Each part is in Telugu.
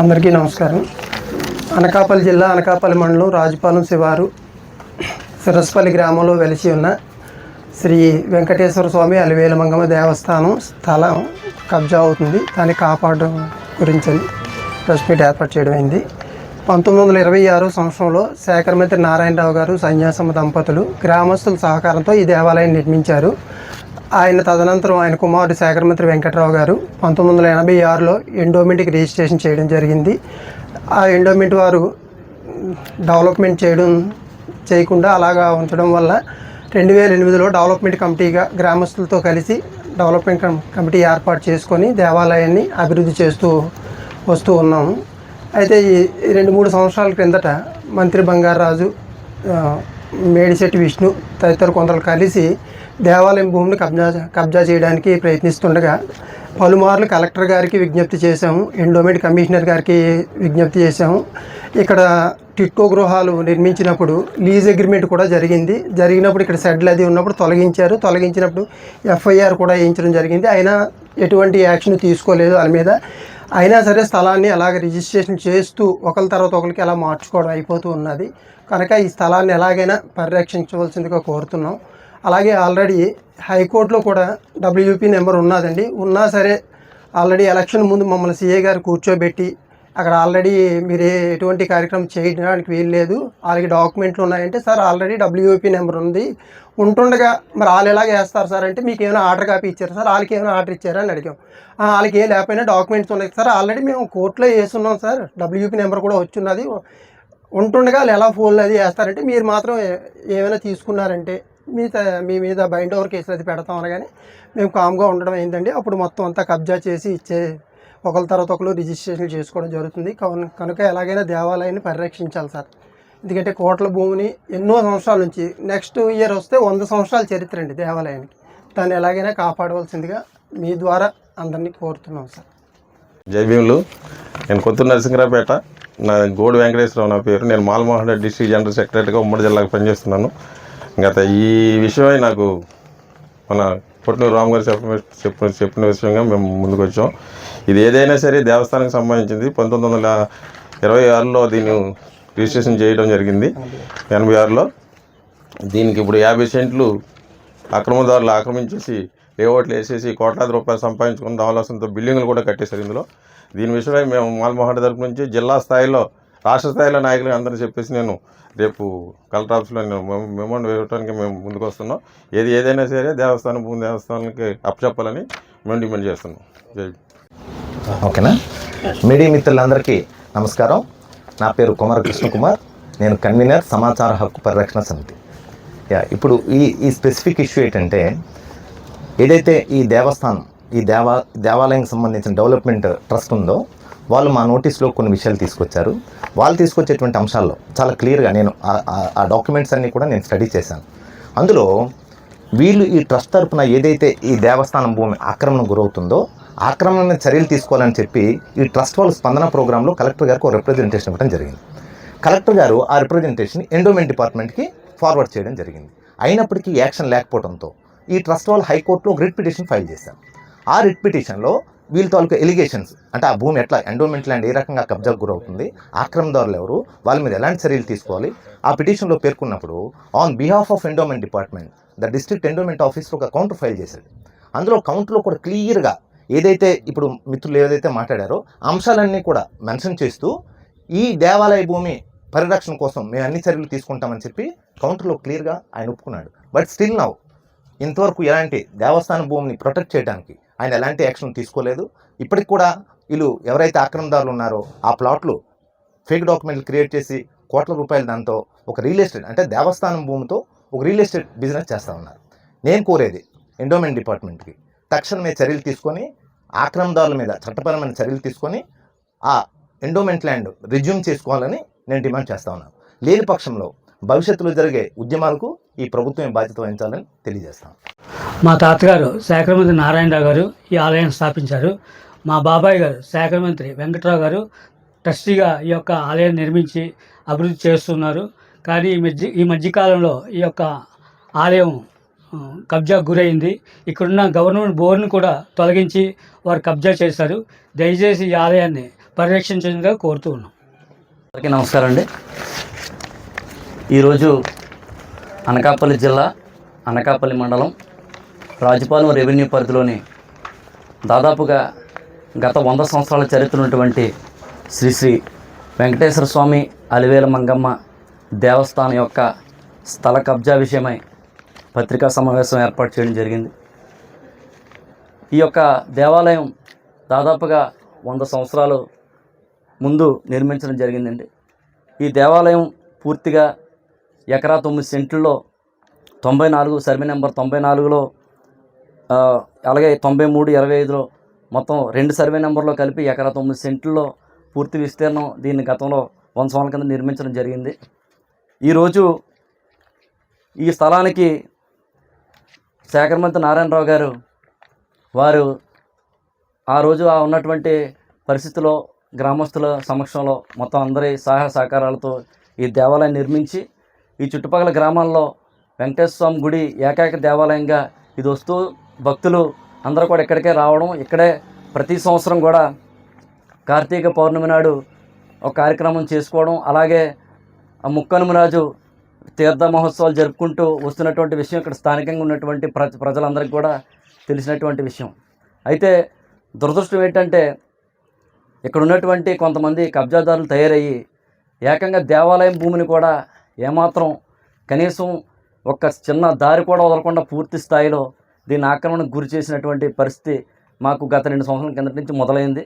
అందరికీ నమస్కారం. అనకాపల్లి జిల్లా అనకాపల్లి మండలం రాజుపాలెం శివారు సిరస్పల్లి గ్రామంలో వెలిసి ఉన్న శ్రీ వెంకటేశ్వర స్వామి అలివేలమంగమ్మ దేవస్థానం స్థలం కబ్జా అవుతుంది. దాన్ని కాపాడడం గురించి ప్రెస్ మీట్ ఏర్పాటు చేయడం అయింది. పంతొమ్మిది వందల ఇరవై ఆరో సంవత్సరంలో శాఖర మంత్రి నారాయణరావు గారు సన్యాసమ్మ దంపతులు గ్రామస్తుల సహకారంతో ఈ దేవాలయం నిర్మించారు. ఆయన తదనంతరం ఆయన కుమారుడు శాఖరమంత్రి వెంకట్రావు గారు పంతొమ్మిది వందల ఎనభై ఆరులో ఎండోమెంట్కి రిజిస్ట్రేషన్ చేయడం జరిగింది. ఆ ఎండోమెంట్ వారు డెవలప్మెంట్ చేయడం చేయకుండా అలాగా ఉంచడం వల్ల రెండు వేల ఎనిమిదిలో డెవలప్మెంట్ కమిటీగా గ్రామస్తులతో కలిసి డెవలప్మెంట్ కం- కమిటీ ఏర్పాటు చేసుకొని దేవాలయాన్ని అభివృద్ధి చేస్తూ వస్తూ ఉన్నాము. అయితే ఈ రెండు మూడు సంవత్సరాల క్రిందట మంత్రి బంగారాజు మేడిశెట్టి విష్ణు తదితర కొందరు కలిసి దేవాలయం భూమిని కబ్జా కబ్జా చేయడానికి ప్రయత్నిస్తుండగా పలుమార్లు కలెక్టర్ గారికి విజ్ఞప్తి చేశాము ఎండోమెంట్ కమిషనర్ గారికి విజ్ఞప్తి చేశాము. ఇక్కడ టిట్కో గృహాలు నిర్మించినప్పుడు లీజ్ అగ్రిమెంట్ కూడా జరిగింది. జరిగినప్పుడు ఇక్కడ షెడ్లు అది ఉన్నప్పుడు తొలగించారు. తొలగించినప్పుడు ఎఫ్ఐఆర్ కూడా వేయించడం జరిగింది. అయినా ఎటువంటి యాక్షన్ తీసుకోలేదు వాళ్ళ మీద. అయినా సరే స్థలాన్ని అలాగ రిజిస్ట్రేషన్ చేస్తూ ఒకరి తర్వాత ఒకరికి అలా మార్చుకోవడం అయిపోతూ ఉన్నది. కనుక ఈ స్థలాన్ని ఎలాగైనా పరిరక్షించవలసిందిగా కోరుతున్నాం. అలాగే ఆల్రెడీ హైకోర్టులో కూడా డబ్ల్యూపీ నెంబర్ ఉన్నదండి. ఉన్నా సరే ఆల్రెడీ ఎలక్షన్ ముందు మమ్మల్ని సీఏ గారు కూర్చోబెట్టి అక్కడ ఆల్రెడీ మీరు ఎటువంటి కార్యక్రమం చేయడానికి వీలు లేదు వాళ్ళకి డాక్యుమెంట్లు ఉన్నాయంటే సార్ ఆల్రెడీ డబ్ల్యూపీ నెంబర్ ఉంది. ఉంటుండగా మరి వాళ్ళు ఎలాగ వేస్తారు సార్ అంటే మీకు ఏమైనా ఆర్డర్ కాపీ ఇచ్చారు సార్? వాళ్ళకి ఏమైనా ఆర్డర్ ఇచ్చారా అని అడిగాం. వాళ్ళకి ఏ లేకపోయినా డాక్యుమెంట్స్ ఉన్నాయి సార్. ఆల్రెడీ మేము కోర్టులో వేస్తున్నాం సార్. డబ్ల్యూపీ నెంబర్ కూడా వచ్చిన్నది ఉంటుండగా వాళ్ళు ఎలా ఫోన్లు అది వేస్తారంటే మీరు మాత్రం ఏమైనా తీసుకున్నారంటే మీ మీ మీద బైండ్ ఓవర్ కేసులు అది పెడతాం అనగానే మేము కామ్గా ఉండడం అయిందండి అప్పుడు మొత్తం అంతా కబ్జా చేసి ఇచ్చే ఒకరి తర్వాత ఒకరు రిజిస్ట్రేషన్ చేసుకోవడం జరుగుతుంది. కనుక ఎలాగైనా దేవాలయాన్ని పరిరక్షించాలి సార్. ఎందుకంటే కోట్ల భూమిని ఎన్నో సంవత్సరాల నుంచి నెక్స్ట్ ఇయర్ వస్తే వంద సంవత్సరాల చరిత్ర అండి దేవాలయానికి. దాన్ని ఎలాగైనా కాపాడవలసిందిగా మీ ద్వారా అందరినీ కోరుతున్నాం సార్. జై భీములు. నేను కొత్త నరసింహరావుపేట నా గోడు వెంకటేశ్వరరావు నా పేరు. నేను మాల్మోహన్ రెడ్డి డిస్ట్రిక్ట్ జనరల్ సెక్రటరీగా ఉమ్మడి జిల్లాకు పనిచేస్తున్నాను. గత ఈ విషయమై నాకు మన పొట్టినూరు రామ్ గారు చెప్పిన చెప్పిన చెప్పిన విషయంగా మేము ముందుకు వచ్చాం ఇది ఏదైనా సరే దేవస్థానానికి సంబంధించింది. పంతొమ్మిది వందల ఇరవై ఆరులో దీన్ని రిజిస్ట్రేషన్ చేయడం జరిగింది. ఎనభై ఆరులో దీనికి ఇప్పుడు యాభై సెంట్లు అక్రమదారులు ఆక్రమించేసి లేఅవుట్లు వేసేసి కోట్లాది రూపాయలు సంపాదించుకుని ఆలోచనతో బిల్డింగ్లు కూడా కట్టేశారు ఇందులో. దీని విషయమై మేము మాల్మోహన్ తరపు నుంచి జిల్లా స్థాయిలో రాష్ట్ర స్థాయిలో నాయకులు అందరూ చెప్పేసి నేను రేపు కలెక్టర్ ఆఫీస్లో నేను మెమ- మెమోండ్ మేము ముందుకు వస్తున్నాం. ఏది ఏదైనా సరే దేవస్థానం భూమి దేవస్థానానికి అప్పచెప్పాలని మేము డిమాండ్ చేస్తున్నాం. జై ఓకేనా? మీడియా మిత్రులందరికీ నమస్కారం. నా పేరు కుమార కృష్ణకుమార్ నేను కన్వీనర్ సమాచార హక్కు పరిరక్షణ సమితి. యా ఇప్పుడు ఈ ఈ స్పెసిఫిక్ ఇష్యూ ఏంటంటే ఏదైతే ఈ దేవస్థానం ఈ దేవా దేవాలయానికి సంబంధించిన డెవలప్మెంట్ ట్రస్ట్ ఉందో వాళ్ళు మా నోటీస్లో కొన్ని విషయాలు తీసుకొచ్చారు. వాళ్ళు తీసుకొచ్చేటువంటి అంశాల్లో చాలా క్లియర్గా నేను ఆ- డాక్యుమెంట్స్ అన్నీ కూడా నేను స్టడీ చేశాను. అందులో వీళ్ళు ఈ ట్రస్ట్ తరపున ఏదైతే ఈ దేవస్థానం భూమి ఆక్రమణ గురవుతుందో ఆక్రమణ చర్యలు తీసుకోవాలని చెప్పి ఈ ట్రస్ట్ వాళ్ళ స్పందన ప్రోగ్రాంలో కలెక్టర్ గారికి ఒక రిప్రజెంటేషన్ ఇవ్వడం జరిగింది. కలెక్టర్ గారు ఆ రిప్రజెంటేషన్ ఎండోమెంట్ డిపార్ట్మెంట్కి ఫార్వర్డ్ చేయడం జరిగింది. అయినప్పటికీ యాక్షన్ లేకపోవడంతో ఈ ట్రస్ట్ వాళ్ళు హైకోర్టులో ఒక రిట్ పిటిషన్ ఫైల్ చేశారు. ఆ రిట్ పిటిషన్లో వీళ్ళ తాలూకు ఎలిగేషన్స్. అంటే ఆ భూమి ఎట్లా ఎండోమెంట్ ల్యాండ్ ఏ రకంగా కబ్జాకు గురవుతుంది ఆక్రమణదారులు ఎవరు వాళ్ళ మీద ఎలాంటి చర్యలు తీసుకోవాలి? ఆ పిటిషన్లో పేర్కొన్నప్పుడు on behalf of endowment department the district endowment ఆఫీస్లో ఒక కౌంటర్ ఫైల్ చేశాడు. అందులో కౌంట్లో కూడా క్లియర్గా ఏదైతే ఇప్పుడు మిత్రులు ఏదైతే మాట్లాడారో అంశాలన్నీ కూడా మెన్షన్ చేస్తూ ఈ దేవాలయ భూమి పరిరక్షణ కోసం మేము అన్ని చర్యలు తీసుకుంటామని చెప్పి కౌంటర్లో క్లియర్గా ఆయన ఒప్పుకున్నాడు. బట్ స్టిల్ నౌ ఇంతవరకు ఎలాంటి దేవస్థాన భూమిని ప్రొటెక్ట్ చేయడానికి ఆయన ఎలాంటి యాక్షన్ తీసుకోలేదు. ఇప్పటికి కూడా వీళ్ళు ఎవరైతే ఆక్రమణదారులు ఉన్నారో ఆ ప్లాట్లు ఫేక్ డాక్యుమెంట్లు క్రియేట్ చేసి కోట్ల రూపాయలు దాంతో ఒక రియల్ ఎస్టేట్ అంటే దేవస్థానం భూమితో ఒక రియల్ ఎస్టేట్ బిజినెస్ చేస్తూ ఉన్నారు. నేను కోరేది ఎండోమెంట్ డిపార్ట్మెంట్కి తక్షణమే చర్యలు తీసుకొని ఆక్రమణదారుల మీద చట్టపరమైన చర్యలు తీసుకొని ఆ ఎండోమెంట్ ల్యాండ్ రిజ్యూమ్ చేసుకోవాలని నేను డిమాండ్ చేస్తా ఉన్నాను. లేని పక్షంలో భవిష్యత్తులో జరిగే ఉద్యమాలకు ఈ ప్రభుత్వం బాధ్యత వహించాలని తెలియజేస్తాను మా తాతగారు శాఖరమంత్రి నారాయణరావు గారు ఈ ఆలయాన్ని స్థాపించారు. మా బాబాయ్ గారు శాఖ మంత్రి వెంకట్రావు గారు ట్రస్టీగా ఈ యొక్క ఆలయాన్ని నిర్మించి అభివృద్ధి చేస్తున్నారు. కానీ ఈ మధ్య ఈ మధ్యకాలంలో ఈ యొక్క ఆలయం కబ్జా గురైంది. ఇక్కడున్న గవర్నమెంట్ బోర్డును కూడా తొలగించి వారు కబ్జా చేశారు. దయచేసి ఈ ఆలయాన్ని పరిరక్షించేందుగా కోరుతూ ఉన్నాం. అందరికీ నమస్కారం అండి. ఈరోజు అనకాపల్లి జిల్లా అనకాపల్లి మండలం రాజపాలెం రెవెన్యూ పరిధిలోని దాదాపుగా గత వంద సంవత్సరాల చరిత్ర ఉన్నటువంటి శ్రీ శ్రీ వెంకటేశ్వర స్వామి అలివేల మంగమ్మ దేవస్థానం యొక్క స్థల కబ్జా విషయమై పత్రికా సమావేశం ఏర్పాటు చేయడం జరిగింది. ఈ యొక్క దేవాలయం దాదాపుగా వంద సంవత్సరాలు ముందు నిర్మించడం జరిగిందండి. ఈ దేవాలయం పూర్తిగా ఎకరా తొమ్మిది సెంట్లలో తొంభై నాలుగు సర్వే నెంబర్ తొంభై నాలుగులో అలాగే తొంభై మూడు ఇరవై ఐదులో మొత్తం రెండు సర్వే నెంబర్లో కలిపి ఎకరా తొమ్మిది సెంట్లలో పూర్తి విస్తీర్ణం దీన్ని గతంలో వంద సంవత్సరాల కింద నిర్మించడం జరిగింది. ఈరోజు ఈ స్థలానికి శాఖరమంతి నారాయణరావు గారు వారు ఆ రోజు ఆ ఉన్నటువంటి పరిస్థితిలో గ్రామస్తుల సమక్షంలో మొత్తం అందరి సహాయ సహకారాలతో ఈ దేవాలయం నిర్మించి ఈ చుట్టుపక్కల గ్రామాల్లో వెంకటేశ్వర స్వామి గుడి ఏకైక దేవాలయంగా ఇది వస్తూ భక్తులు అందరూ కూడా ఇక్కడికే రావడం ఇక్కడే ప్రతి సంవత్సరం కూడా కార్తీక పౌర్ణమి నాడు ఒక కార్యక్రమం చేసుకోవడం అలాగే ముక్కనుమరాజు తీర్థ మహోత్సవాలు జరుపుకుంటూ వస్తున్నటువంటి విషయం ఇక్కడ స్థానికంగా ఉన్నటువంటి ప్రజ ప్రజలందరికీ కూడా తెలిసినటువంటి విషయం. అయితే దురదృష్టం ఏంటంటే ఇక్కడ ఉన్నటువంటి కొంతమంది కబ్జాదారులు తయారయ్యి ఏకంగా దేవాలయం భూమిని కూడా ఏమాత్రం కనీసం ఒక చిన్న దారి కూడా వదలకుండా పూర్తి స్థాయిలో దీన్ని ఆక్రమణకు గురి చేసినటువంటి పరిస్థితి మాకు గత రెండు సంవత్సరాల కిందటి నుంచి మొదలైంది.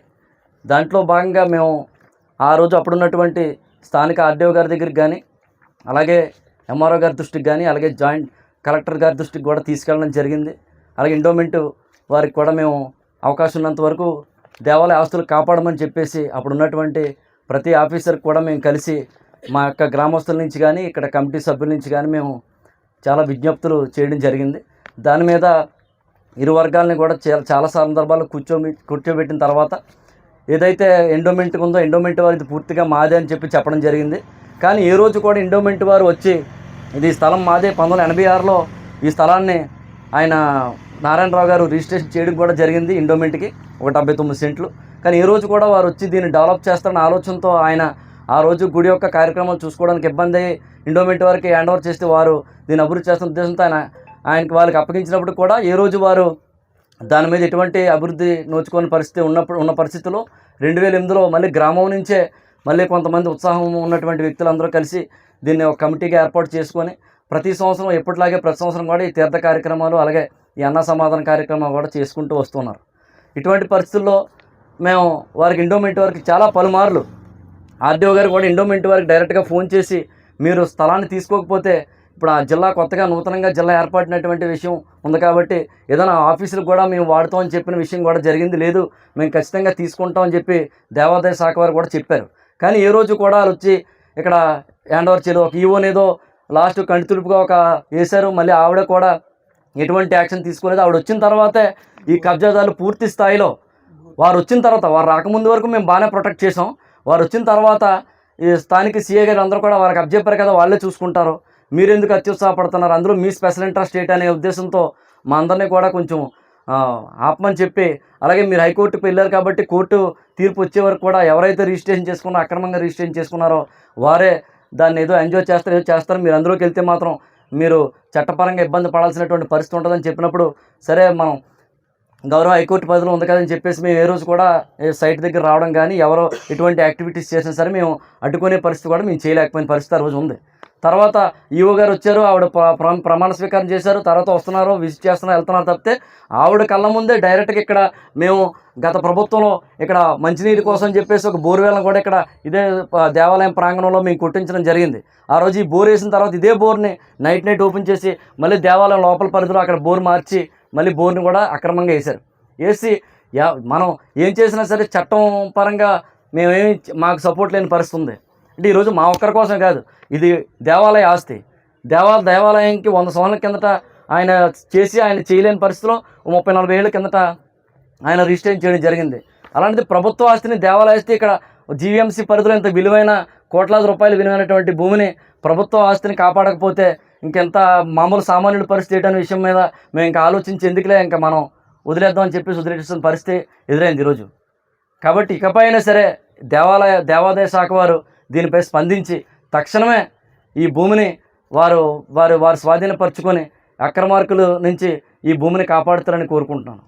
దాంట్లో భాగంగా మేము ఆ రోజు అప్పుడున్నటువంటి స్థానిక ఆర్డీఓ గారి దగ్గరికి కానీ అలాగే ఎంఆర్ఓ గారి దృష్టికి కానీ అలాగే జాయింట్ కలెక్టర్ గారి దృష్టికి కూడా తీసుకెళ్ళడం జరిగింది. అలాగే ఎండోమెంట్ వారికి కూడా మేము అవకాశం ఉన్నంత వరకు దేవాలయ ఆస్తులు కాపాడమని చెప్పేసి అప్పుడు ఉన్నటువంటి ప్రతి ఆఫీసర్కి కూడా మేము కలిసి మా యొక్క గ్రామస్తుల నుంచి కానీ ఇక్కడ కమిటీ సభ్యుల నుంచి కానీ మేము చాలా విజ్ఞప్తులు చేయడం జరిగింది. దాని మీద ఇరు వర్గాలని కూడా చాలా చాలా సందర్భాల్లో కూర్చోబె కూర్చోబెట్టిన తర్వాత ఏదైతే ఎండోమెంట్ ఉందో ఎండోమెంట్ వారు ఇది పూర్తిగా మాదే అని చెప్పి చెప్పడం జరిగింది. కానీ ఏ రోజు కూడా ఎండోమెంట్ వారు వచ్చి ఇది స్థలం మాదే. పంతొమ్మిది వందల ఎనభై ఆరులో ఈ స్థలాన్ని ఆయన నారాయణరావు గారు రిజిస్ట్రేషన్ చేయడం కూడా జరిగింది ఎండోమెంట్కి ఒక డెబ్బై తొమ్మిది సెంట్లు. కానీ ఏ రోజు కూడా వారు వచ్చి దీన్ని డెవలప్ చేస్తారన్న ఆలోచనతో ఆయన ఆ రోజు గుడి యొక్క కార్యక్రమాలు చూసుకోవడానికి ఇబ్బంది అయ్యి ఎండోమెంట్ వారికి హ్యాండ్ ఓవర్ చేస్తే వారు దీన్ని అభివృద్ధి చేస్తున్న ఉద్దేశంతో ఆయన ఆయనకి వాళ్ళకి అప్పగించినప్పుడు కూడా ఏ రోజు వారు దాని మీద ఎటువంటి అభివృద్ధి నోచుకోని పరిస్థితి ఉన్నప్పుడు ఉన్న పరిస్థితిలో రెండు వేల ఎనిమిదిలో మళ్ళీ గ్రామం నుంచే మళ్ళీ కొంతమంది ఉత్సాహం ఉన్నటువంటి వ్యక్తులందరూ కలిసి దీన్ని ఒక కమిటీగా ఏర్పాటు చేసుకొని ప్రతి సంవత్సరం ఎప్పటిలాగే ప్రతి సంవత్సరం కూడా ఈ తీర్థ కార్యక్రమాలు అలాగే ఈ అన్న సమాధాన కార్యక్రమాలు కూడా చేసుకుంటూ వస్తున్నారు. ఇటువంటి పరిస్థితుల్లో మేము వారికి ఇండోమెంట్ వారికి చాలా పలుమార్లు ఆర్డీఓ గారు కూడా ఇండోమెంట్ వారికి డైరెక్ట్గా ఫోన్ చేసి మీరు స్థలాన్ని తీసుకోకపోతే ఇప్పుడు ఆ జిల్లా కొత్తగా నూతనంగా జిల్లా ఏర్పడినటువంటి విషయం ఉంది కాబట్టి ఏదైనా ఆఫీసులు కూడా మేము వాడుతామని చెప్పిన విషయం కూడా జరిగింది లేదు. మేము ఖచ్చితంగా తీసుకుంటామని చెప్పి దేవాదాయ శాఖ వారు కూడా చెప్పారు. కానీ ఏ రోజు కూడా వాళ్ళు వచ్చి ఇక్కడ హ్యాండ్ ఓవర్ చేయలేదు. ఒక ఈవోనేదో లాస్ట్ కంటి తులుపుగా ఒక వేశారు. మళ్ళీ ఆవిడ కూడా ఎటువంటి యాక్షన్ తీసుకోలేదు. ఆవిడ వచ్చిన తర్వాతే ఈ కబ్జాదారులు పూర్తి స్థాయిలో వారు వచ్చిన తర్వాత వారు రాకముందు వరకు మేము బాగానే ప్రొటెక్ట్ చేసాం వారు వచ్చిన తర్వాత ఈ స్థానిక సీఏ గారు అందరూ కూడా వారికి అబ్జెప్పారు కదా వాళ్ళే చూసుకుంటారు. మీరు ఎందుకు అత్యుత్సాహపడుతున్నారు? అందులో మీ స్పెషల్ ఇంట్రెస్ట్ ఏంటి అనే ఉద్దేశంతో మా అందరినీ కూడా కొంచెం ఆపమని చెప్పి అలాగే మీరు హైకోర్టుకు వెళ్ళారు కాబట్టి కోర్టు తీర్పు వచ్చే వరకు కూడా ఎవరైతే రిజిస్ట్రేషన్ చేసుకున్నారో అక్రమంగా రిజిస్ట్రేషన్ చేసుకున్నారో వారే దాన్ని ఏదో ఎంజాయ్ చేస్తారు ఏదో చేస్తారు. మీరు అందులోకి వెళ్తే మాత్రం మీరు చట్టపరంగా ఇబ్బంది పడాల్సినటువంటి పరిస్థితి ఉంటుందని చెప్పినప్పుడు సరే మనం గౌరవ హైకోర్టు పరిధిలో ఉంది కదని చెప్పేసి మేము ఏ రోజు కూడా సైట్ దగ్గర రావడం కానీ ఎవరో ఎటువంటి యాక్టివిటీస్ చేసినా సరే మేము అడ్డుకునే పరిస్థితి కూడా మేము చేయలేకపోయిన పరిస్థితి ఆ రోజు ఉంది. తర్వాత ఈవో గారు వచ్చారు ఆవిడ ప్రమాణ స్వీకారం చేశారు తర్వాత వస్తున్నారు విజిట్ చేస్తున్నారు వెళ్తున్నారు తప్పితే ఆవిడ కళ్ళ ముందే డైరెక్ట్గా ఇక్కడ మేము గత ప్రభుత్వంలో ఇక్కడ మంచినీటి కోసం చెప్పేసి ఒక బోర్వేలను కూడా ఇక్కడ ఇదే దేవాలయం ప్రాంగణంలో మేము కొట్టించడం జరిగింది. ఆ రోజు ఈ బోర్ వేసిన తర్వాత ఇదే బోర్ని నైట్ నైట్ ఓపెన్ చేసి మళ్ళీ దేవాలయం లోపల పరిధిలో అక్కడ బోర్ మార్చి మళ్ళీ బోర్ని కూడా అక్రమంగా వేశారు. వేసి మనం ఏం చేసినా సరే చట్టం పరంగా మేమేమి మాకు సపోర్ట్ లేని పరిస్థితి ఉంది. అంటే ఈరోజు మా ఒక్కరి కోసం కాదు ఇది దేవాలయ ఆస్తి. దేవా దేవాలయంకి వంద సంవత్సరాల కిందట ఆయన చేసి ఆయన చేయలేని పరిస్థితిలో ముప్పై నలభై ఏళ్ళ కిందట ఆయన రిజిస్ట్రేషన్ చేయడం జరిగింది. అలాంటిది ప్రభుత్వ ఆస్తిని దేవాలయ ఆస్తి ఇక్కడ జీవీఎంసీ పరిధిలో ఇంత విలువైన కోట్లాది రూపాయలు విలువైనటువంటి భూమిని ప్రభుత్వ ఆస్తిని కాపాడకపోతే ఇంకెంత మామూలు సామాన్యుడి పరిస్థితి ఏంటనే విషయం మీద మేము ఇంకా ఆలోచించి ఎందుకులే ఇంకా మనం వదిలేద్దామని చెప్పేసి వదిలేసిన పరిస్థితి ఎదురైంది ఈరోజు. కాబట్టి ఇకపై అయినా సరే దేవాలయ దేవాదాయ శాఖ వారు దీనిపై స్పందించి తక్షణమే ఈ భూమిని వారు వారు వారు స్వాధీనపరచుకొని అక్రమార్కుల నుంచి ఈ భూమిని కాపాడుతారని కోరుకుంటున్నాను.